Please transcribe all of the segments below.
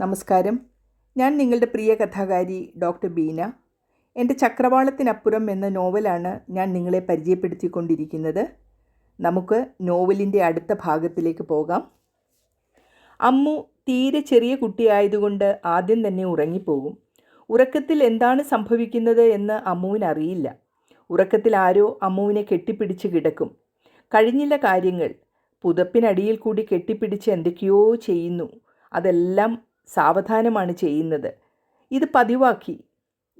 നമസ്കാരം. ഞാൻ നിങ്ങളുടെ പ്രിയ കഥാകാരി ഡോക്ടർ ബീന. എന്റെ ചക്രവാളത്തിനപ്പുറം എന്ന നോവലാണ് ഞാൻ നിങ്ങളെ പരിചയപ്പെടുത്തിക്കൊണ്ടിരിക്കുന്നത്. നമുക്ക് നോവലിന്റെ അടുത്ത ഭാഗത്തിലേക്ക് പോകാം. അമ്മു തീരെ ചെറിയ കുട്ടിയായതുകൊണ്ട് ആദ്യം തന്നെ ഉറങ്ങിപ്പോകും. ഉറക്കത്തിൽ എന്താണ് സംഭവിക്കുന്നത് എന്ന് അമ്മുവിന് അറിയില്ല. ഉറക്കത്തിൽ ആരോ അമ്മുവിനെ കെട്ടിപ്പിടിച്ച് കിടക്കും. കഴിഞ്ഞില്ല കാര്യങ്ങൾ. പുതപ്പിനടിയിൽ കൂടി കെട്ടിപ്പിടിച്ച് എന്തൊക്കെയോ ചെയ്യുന്നു. അതെല്ലാം സാവധാനമാണ് ചെയ്യുന്നത്. ഇത് പതിവാക്കി.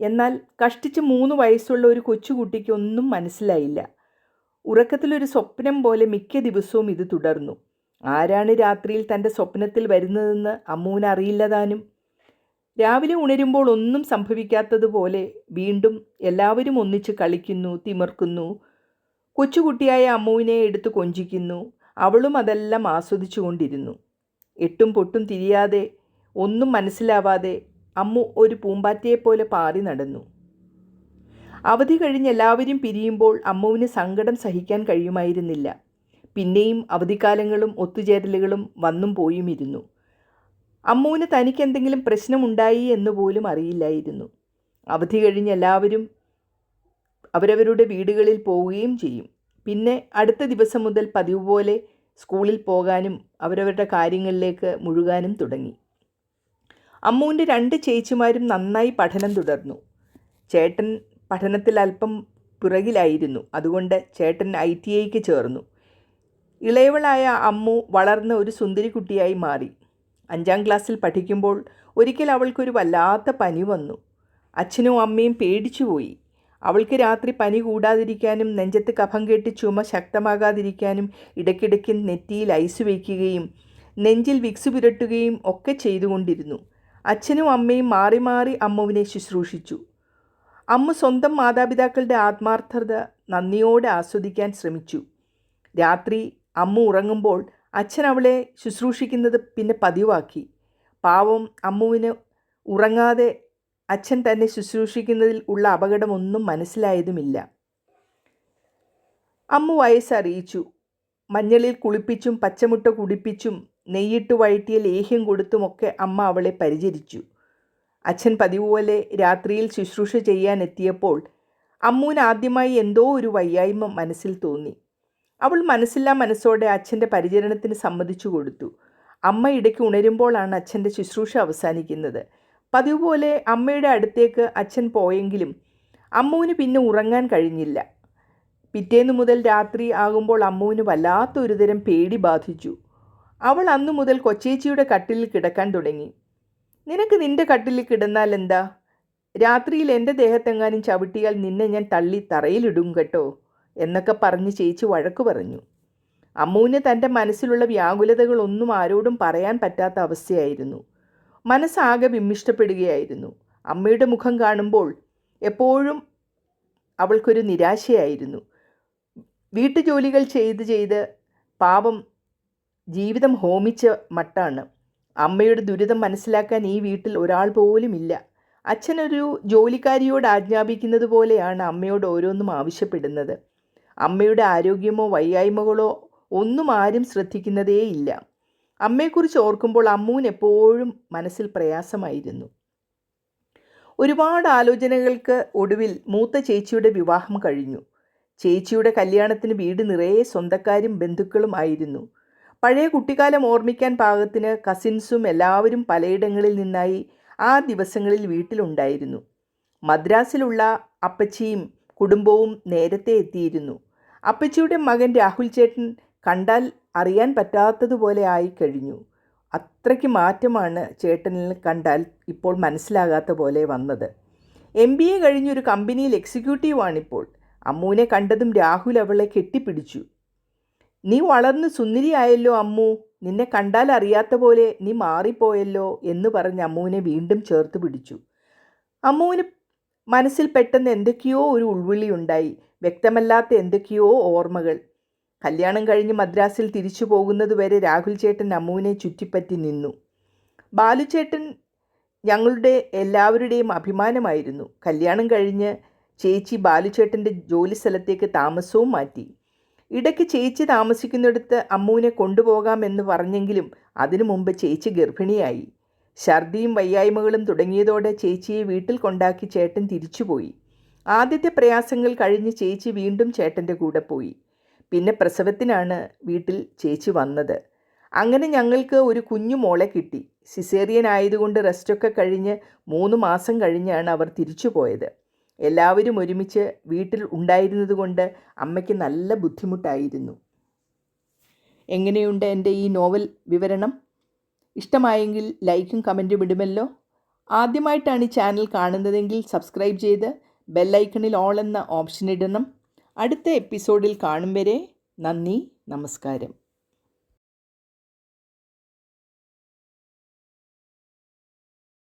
എന്നാൽ കഷ്ടിച്ച് മൂന്ന് വയസ്സുള്ള ഒരു കൊച്ചുകുട്ടിക്ക് ഒന്നും മനസ്സിലായില്ല. ഉറക്കത്തിലൊരു സ്വപ്നം പോലെ മിക്ക ദിവസവും ഇത് തുടർന്നു. ആരാണ് രാത്രിയിൽ തന്റെ സ്വപ്നത്തിൽ വരുന്നതെന്ന് അമ്മൂന് അറിയില്ലതാനും. രാവിലെ ഉണരുമ്പോൾ ഒന്നും സംഭവിക്കാത്തതുപോലെ വീണ്ടും എല്ലാവരും ഒന്നിച്ച് കളിക്കുന്നു തിമിർക്കുന്നു. കൊച്ചുകുട്ടിയായ അമ്മുവിനെ എടുത്ത് കൊഞ്ചിക്കുന്നു. അവളും അതെല്ലാം ആസ്വദിച്ചു കൊണ്ടിരുന്നു എട്ടും പൊട്ടും തിരിയാതെ ഒന്നും മനസ്സിലാവാതെ അമ്മു ഒരു പൂമ്പാറ്റയെപ്പോലെ പാറി നടന്നു. അവധി കഴിഞ്ഞ് എല്ലാവരും പിരിയുമ്പോൾ അമ്മുവിന് സങ്കടം സഹിക്കാൻ കഴിയുമായിരുന്നില്ല. പിന്നെയും അവധിക്കാലങ്ങളും ഒത്തുചേരലുകളും വന്നും പോയും ഇരുന്നു അമ്മുവിന് തനിക്ക് എന്തെങ്കിലും പ്രശ്നമുണ്ടായി എന്ന് പോലും അറിയില്ലായിരുന്നു. അവധി കഴിഞ്ഞ് എല്ലാവരും അവരവരുടെ വീടുകളിൽ പോവുകയും ചെയ്യും. പിന്നെ അടുത്ത ദിവസം മുതൽ പതിവ് പോലെ സ്കൂളിൽ പോകാനും അവരവരുടെ കാര്യങ്ങളിലേക്ക് മുഴുകാനും തുടങ്ങി. അമ്മുവിന്റെ രണ്ട് ചേച്ചിമാരും നന്നായി പഠനം തുടർന്നു. ചേട്ടൻ പഠനത്തിൽ അല്പം പിറകിലായിരുന്നു. അതുകൊണ്ട് ചേട്ടൻ ഐ ടി ഐക്ക് ചേർന്നു. ഇളയവളായ അമ്മു വളർന്ന ഒരു സുന്ദരിക്കുട്ടിയായി മാറി. അഞ്ചാം ക്ലാസ്സിൽ പഠിക്കുമ്പോൾ ഒരിക്കൽ അവൾക്കൊരു വല്ലാത്ത പനി വന്നു. അച്ഛനും അമ്മയും പേടിച്ചുപോയി അവൾക്ക് രാത്രി പനി കൂടാതിരിക്കാനും നെഞ്ചത്ത് കഫം കെട്ടി ചുമ ശക്തമാകാതിരിക്കാനും ഇടയ്ക്കിടയ്ക്ക് നെറ്റിയിൽ ഐസ് വയ്ക്കുകയും നെഞ്ചിൽ വിക്സ് പുരട്ടുകയും ഒക്കെ ചെയ്തുകൊണ്ടിരുന്നു. അച്ഛനും അമ്മയും മാറി മാറി അമ്മുവിനെ ശുശ്രൂഷിച്ചു. അമ്മ സ്വന്തം മാതാപിതാക്കളുടെ ആത്മാർത്ഥത നന്ദിയോടെ ആസ്വദിക്കാൻ ശ്രമിച്ചു. രാത്രി അമ്മ ഉറങ്ങുമ്പോൾ അച്ഛൻ അവളെ ശുശ്രൂഷിക്കുന്നത് പിന്നെ പതിവാക്കി. പാവം അമ്മുവിന് ഉറങ്ങാതെ അച്ഛൻ തന്നെ ശുശ്രൂഷിക്കുന്നതിൽ ഉള്ള അപകടമൊന്നും മനസ്സിലായതുമില്ല. അമ്മു വയസ്സറിയിച്ചു. മഞ്ഞളിൽ കുളിപ്പിച്ചും പച്ചമുട്ട കുടിപ്പിച്ചും നെയ്യിട്ട് വഴറ്റിയ ലേഹ്യം കൊടുത്തുമൊക്കെ അമ്മ അവളെ പരിചരിച്ചു. അച്ഛൻ പതിവുപോലെ രാത്രിയിൽ ശുശ്രൂഷ ചെയ്യാനെത്തിയപ്പോൾ അമ്മൂൻ ആദ്യമായി എന്തോ ഒരു വയ്യായ്മ മനസ്സിൽ തോന്നി. അവൾ മനസ്സില്ലാ മനസ്സോടെ അച്ഛന്റെ പരിചരണത്തിന് സമ്മതിച്ചു കൊടുത്തു. അമ്മ ഇടയ്ക്ക് ഉണരുമ്പോഴാണ് അച്ഛന്റെ ശുശ്രൂഷ അവസാനിക്കുന്നത്. പതിവ് പോലെ അമ്മയുടെ അടുത്തേക്ക് അച്ഛൻ പോയെങ്കിലും അമ്മുവിന് പിന്നെ ഉറങ്ങാൻ കഴിഞ്ഞില്ല. പിറ്റേന്ന് മുതൽ രാത്രി ആകുമ്പോൾ അമ്മുവിന് വല്ലാത്ത ഒരുതരം പേടി ബാധിച്ചു. അവൾ അന്നു മുതൽ കൊച്ചേച്ചിയുടെ കട്ടിലിൽ കിടക്കാൻ തുടങ്ങി. നിനക്ക് നിന്റെ കട്ടിലിൽ കിടന്നാൽ എന്താ? രാത്രിയിൽ എന്റെ ദേഹത്തെങ്ങാനും ചവിട്ടിയാൽ നിന്നെ ഞാൻ തള്ളി തറയിലിടും കേട്ടോ എന്നൊക്കെ പറഞ്ഞ് ചേച്ചി വഴക്കു പറഞ്ഞു. അമ്മുവിന് തന്റെ മനസ്സിലുള്ള വ്യാകുലതകളൊന്നും ആരോടും പറയാൻ പറ്റാത്ത അവസ്ഥയായിരുന്നു. മനസ്സാകെ വിമ്മിഷ്ടപ്പെടുകയായിരുന്നു. അമ്മയുടെ മുഖം കാണുമ്പോൾ എപ്പോഴും അവൾക്കൊരു നിരാശയായിരുന്നു. വീട്ടുജോലികൾ ചെയ്ത് ചെയ്ത് പാപം ജീവിതം ഹോമിച്ച മട്ടാണ്. അമ്മയുടെ ദുരിതം മനസ്സിലാക്കാൻ ഈ വീട്ടിൽ ഒരാൾ പോലും പോലുമില്ല അച്ഛനൊരു ജോലിക്കാരിയോട് ആജ്ഞാപിക്കുന്നത് പോലെയാണ് അമ്മയോട് ഓരോന്നും ആവശ്യപ്പെടുന്നത്. അമ്മയുടെ ആരോഗ്യമോ വയ്യായ്മകളോ ഒന്നും ആരും ശ്രദ്ധിക്കുന്നതേയില്ല. അമ്മയെക്കുറിച്ച് ഓർക്കുമ്പോൾ അമ്മൂൻ എപ്പോഴും മനസ്സിൽ പ്രയാസമായിരുന്നു. ഒരുപാട് ആലോചനകൾക്ക് ഒടുവിൽ മൂത്ത ചേച്ചിയുടെ വിവാഹം കഴിഞ്ഞു. ചേച്ചിയുടെ കല്യാണത്തിന് വീട് നിറയെ സ്വന്തക്കാരും ബന്ധുക്കളും ആയിരുന്നു. പഴയ കുട്ടിക്കാലം ഓർമ്മിക്കാൻ പാകത്തിന് കസിൻസും എല്ലാവരും പലയിടങ്ങളിൽ നിന്നായി ആ ദിവസങ്ങളിൽ വീട്ടിലുണ്ടായിരുന്നു. മദ്രാസിലുള്ള അപ്പച്ചിയും കുടുംബവും നേരത്തെ എത്തിയിരുന്നു. അപ്പച്ചിയുടെ മകൻ രാഹുൽ ചേട്ടൻ കണ്ടാൽ അറിയാൻ പറ്റാത്തതുപോലെ ആയി കഴിഞ്ഞു. അത്രയ്ക്ക് മാറ്റമാണ് ചേട്ടനിൽ കണ്ടാൽ ഇപ്പോൾ മനസ്സിലാകാത്ത പോലെ വന്നത്. എം ബി എ കഴിഞ്ഞൊരു കമ്പനിയിൽ എക്സിക്യൂട്ടീവാണിപ്പോൾ. അമ്മൂനെ കണ്ടതും രാഹുൽ അവളെ കെട്ടിപ്പിടിച്ചു. നീ വളർന്ന് സുന്ദരിയായല്ലോ അമ്മു. നിന്നെ കണ്ടാൽ അറിയാത്ത പോലെ നീ മാറിപ്പോയല്ലോ എന്ന് പറഞ്ഞ് അമ്മുവിനെ വീണ്ടും ചേർത്ത് പിടിച്ചു. അമ്മുവിന് മനസ്സിൽ പെട്ടെന്ന് എന്തൊക്കെയോ ഒരു ഉൾവിളി ഉണ്ടായി. വ്യക്തമല്ലാത്ത എന്തൊക്കെയോ ഓർമ്മകൾ. കല്യാണം കഴിഞ്ഞ് മദ്രാസിൽ തിരിച്ചു പോകുന്നതുവരെ രാഹുൽ ചേട്ടൻ അമ്മുവിനെ ചുറ്റിപ്പറ്റി നിന്നു. ബാലുചേട്ടൻ ഞങ്ങളുടെ എല്ലാവരുടെയും അഭിമാനമായിരുന്നു. കല്യാണം കഴിഞ്ഞ് ചേച്ചി ബാലുചേട്ടന്റെ ജോലി സ്ഥലത്തേക്ക് താമസവും മാറ്റി. ഇടയ്ക്ക് ചേച്ചി താമസിക്കുന്നിടത്ത് അമ്മുവിനെ കൊണ്ടുപോകാമെന്ന് പറഞ്ഞെങ്കിലും അതിനു മുമ്പ് ചേച്ചി ഗർഭിണിയായി. ഛർദിയും വയ്യായ്മകളും തുടങ്ങിയതോടെ ചേച്ചിയെ വീട്ടിൽ കൊണ്ടാക്കി ചേട്ടൻ തിരിച്ചുപോയി. ആദ്യത്തെ പ്രയാസങ്ങൾ കഴിഞ്ഞ് ചേച്ചി വീണ്ടും ചേട്ടന്റെ കൂടെ പോയി. പിന്നെ പ്രസവത്തിനാണ് വീട്ടിൽ ചേച്ചി വന്നത്. അങ്ങനെ ഞങ്ങൾക്ക് ഒരു കുഞ്ഞു മോളെ കിട്ടി. സിസേറിയൻ ആയതുകൊണ്ട് റെസ്റ്റൊക്കെ കഴിഞ്ഞ് മൂന്ന് മാസം കഴിഞ്ഞാണ് അവർ തിരിച്ചു പോയത് എല്ലാവരും ഒരുമിച്ച് വീട്ടിൽ ഉണ്ടായിരുന്നതുകൊണ്ട് അമ്മയ്ക്ക് നല്ല ബുദ്ധിമുട്ടായിരുന്നു. എങ്ങനെയുണ്ട് എന്റെ ഈ നോവൽ വിവരണം? ഇഷ്ടമായെങ്കിൽ ലൈക്കും കമന്റും ഇടുമല്ലോ. ആദ്യമായിട്ടാണ് ഈ ചാനൽ കാണുന്നതെങ്കിൽ സബ്സ്ക്രൈബ് ചെയ്ത് ബെല്ലൈക്കണിൽ ഓൾ എന്ന ഓപ്ഷൻ ഇടണം. അടുത്ത എപ്പിസോഡിൽ കാണും വരെ നന്ദി നമസ്കാരം.